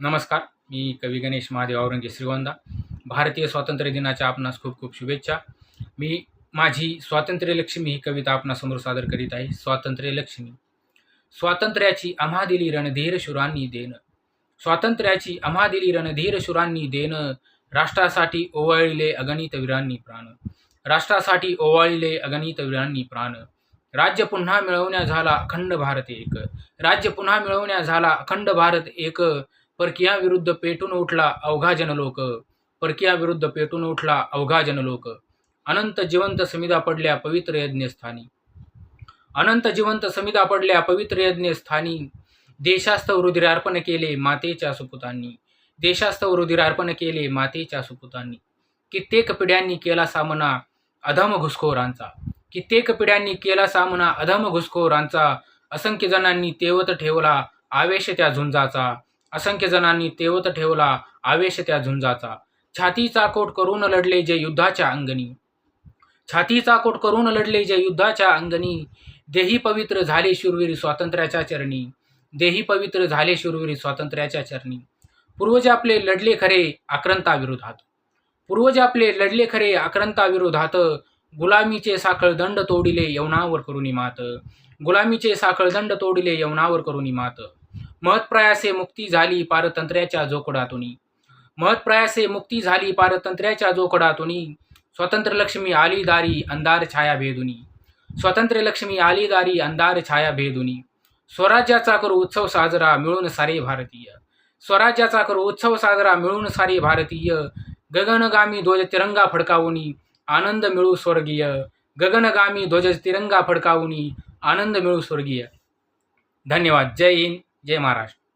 नमस्कार मी कवी गणेश महादेव औरंगी श्रीगोंदा. भारतीय स्वातंत्र्य दिनाच्या आपणास खूप खूप शुभेच्छा. मी माझी स्वातंत्र्यलक्ष्मी ही कविता आपणासमोर सादर करीत आहे. स्वातंत्र्यलक्ष्मी. स्वातंत्र्याची अमादिली रणधीर शुरांनी देणं. स्वातंत्र्याची अमादिली रणधीर शुरांनी देण. राष्ट्रासाठी ओवाळले अगणित वीरांनी प्राण. राष्ट्रासाठी ओवाळले अगणित वीरांनी प्राण. राज्य पुन्हा मिळवण्या झाला अखंड भारत एक. राज्य पुन्हा मिळवण्या झाला अखंड भारत एक. परकीयाविरुद्ध पेटून उठला अवघा जनलोक. परकीयाविरुद्ध पेटून उठला अवघा जनलोक. अनंत जिवंत समिधा पडल्या पवित्र यज्ञस्थानी. अनंत जिवंत समिधा पडल्या पवित्र यज्ञस्थानी. देशास्तव रुधिरार्पण केले मातेच्या सुपुतांनी. देशास्तव रुधिरार्पण केले मातेच्या सुपुतांनी. कित्येक पिढ्यांनी केला सामना अधम घुसखोरांचा. कित्येक पिढ्यांनी केला सामना अधम घुसखोरांचा. असंख्य जणांनी तेवत ठेवला आवेश त्या झुंजाचा. असंख्य जणांनी तेवत ठेवला आवेश त्या झुंजाचा. छातीचा कोट करून लढले जे युद्धाच्या अंगणी. छातीचा कोट करून लढले जे युद्धाच्या अंगणी. देही पवित्र झाले शूरवीर स्वातंत्र्याच्या चरणी. देही पवित्र झाले शूरवीर स्वातंत्र्याच्या चरणी. पूर्वज आपले लढले खरे आक्रंताविरोधात. पूर्वज आपले लढले खरे आक्रंताविरोधात. गुलामीचे साखळ दंड तोडिले यवनावर करुणी मात. गुलामीचे साखळ दंड तोडिले यवनावर करुणी मात. महत्प्रयासे मुक्ती झाली पारतंत्र्याच्या जोकडातून महत्प्रयासे मुक्ती झाली पारतंत्र्याच्या जोकडातून स्वतंत्र लक्ष्मी आली दारी अंधार छाया भेदुनी स्वतंत्र लक्ष्मी आली दारी अंधार छाया भेदुनी स्वराज्याचा करू उत्सव साजरा मिळून सारे भारतीय. स्वराज्याचा करू उत्सव साजरा मिळून सारे भारतीय. गगनगामी ध्वज तिरंगा फडकावूनी आनंद मिळू स्वर्गीय. गगनगामी ध्वज तिरंगा फडकावूनी आनंद मिळू स्वर्गीय. धन्यवाद. जय हिंद. जय महाराष्ट्र.